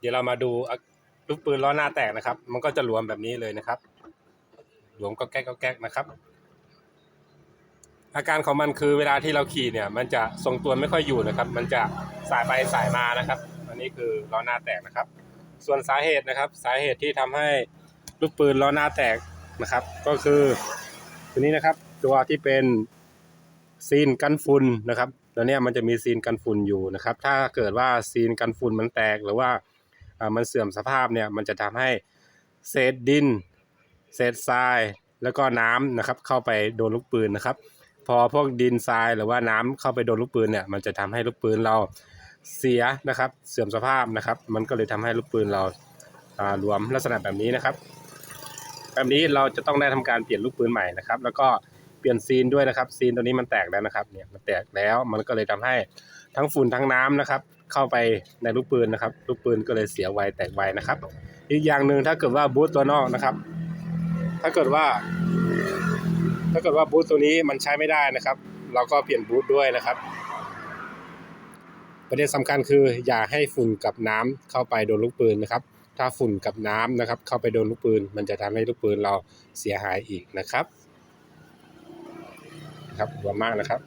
เดี๋ยวเรามาดูลูกปืนล้อหน้าแตกนะครับ มันก็จะหลวมแบบนี้เลยนะครับ หลวมก็แก๊กก็แก๊กนะครับ อาการของมันคือเวลาที่เราขี่เนี่ย มันจะทรงตัวไม่ค่อยอยู่นะครับ มันจะสายไปสายมานะครับ อันนี้คือล้อหน้าแตกนะครับ ส่วนสาเหตุนะครับ สาเหตุที่ทำให้ลูกปืนล้อหน้าแตกนะครับ ก็คือตัวนี้นะครับ ตัวที่เป็นซีนกันฝุ่นนะครับตัวเนี้ยมันจะมีซีนกันฝุ่นอยู่นะครับ ถ้าเกิดว่าซีนกันฝุ่นมันแตกหรือว่า มันเสื่อมสภาพเนี่ยมันจะทำให้เศษดิน เศษทรายแล้วก็น้ำนะครับเข้าไปโดนลูกปืนนะครับ พอพวกดินทรายหรือว่าน้ำเข้าไปโดนลูกปืนเนี่ยมันจะทำให้ลูกปืนเราเสียนะครับ เสื่อมสภาพนะครับ มันก็เลยทำให้ลูกปืนเราอ่ารวมลักษณะแบบนี้นะครับ แบบนี้เราจะต้องได้ทำการเปลี่ยนลูกปืนใหม่นะครับ แล้วก็เปลี่ยนซีนด้วยนะครับ ซีนตัวนี้มันแตกแล้วนะครับเนี่ยมันแตกแล้วมันก็เลยทำให้ทั้งฝุ่นทั้งน้ำนะครับ เข้าไปในลูกปืนนะครับ ลูกปืนก็เลยเสียไวแตกไวนะครับ อีกอย่างหนึ่งถ้าเกิดว่าบูทตัวนอกนะครับ ถ้าเกิดว่า ถ้าเกิดว่าบูทตัวนี้มันใช้ไม่ได้นะครับ เราก็เปลี่ยนบูทด้วยนะครับประเด็นสำคัญคืออย่าให้ฝุ่นกับน้ำเข้าไปโดนลูกปืนนะครับ ถ้าฝุ่นกับน้ำนะครับ เข้าไปโดนลูกปืน มันจะทำให้ลูกปืนเราเสียหายอีกนะครับนะครับรวมมากนะครับ